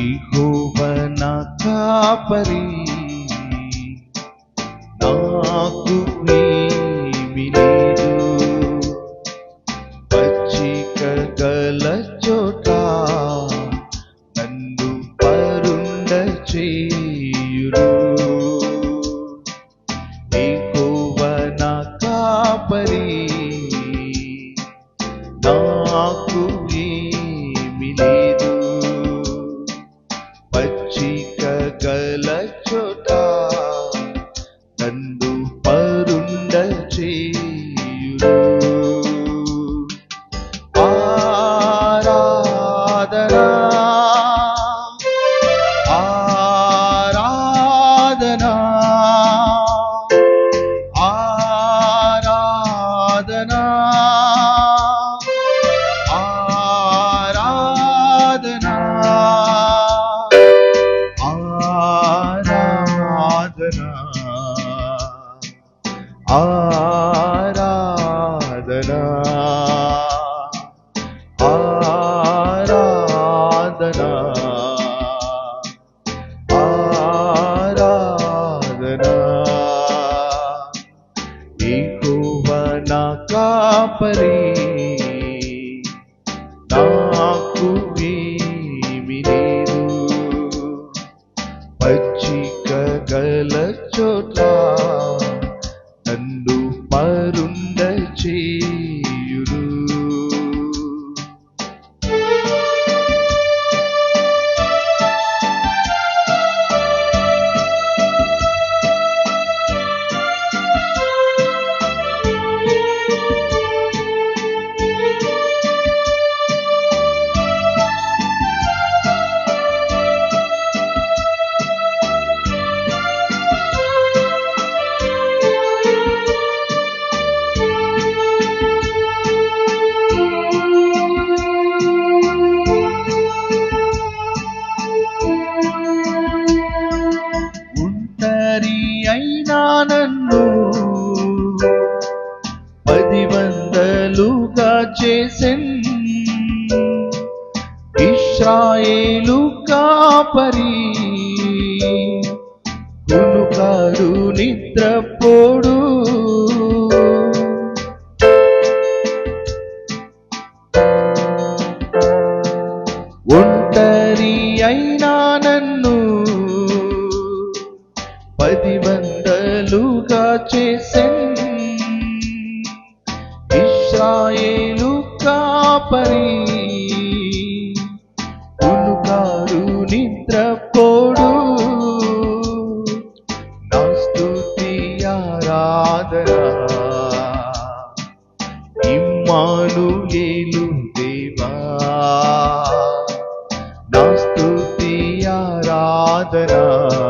యహోవన కాపరి. నాకు ఏమి లేదు. పచ్చిక గల చోట నన్ను పరుండ చేయురు. యహోవన కాపరి. పచ్చిక గల చోట నన్ను పరుండ చేయుడు ఆరాధనా ఆరాధనా ఆరాధనా. ఆరాధనా. ఆరాధనా. ఆరాధనా. యెహోవా కాపరి నాకు లేదు. పచ్చిక గల చోట పది వందలుగా చేసెన్ ఇస్రాయేలు కాపరి కునుకాడు నిద్రపోడు ఒంటరి అయినా నన్ను పది వందలుగా చేసెన్ ఇస్రాయేలు కాపరి. ఉనుకాడు నిద్రపోడు నా స్తుతి ఆరాధన. ఇమ్మానుయేలు దేవా నా స్తుతి ఆరాధన.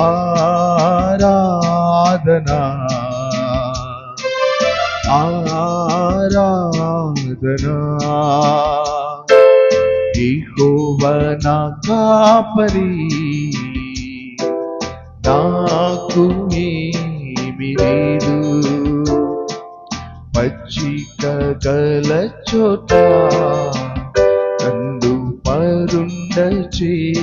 ఆరాధనా. ఆరాధనా. యెహోవా కాపరి నాకు ఏమి లేదు. పచ్చిక గల చోట కందు పరుండ చే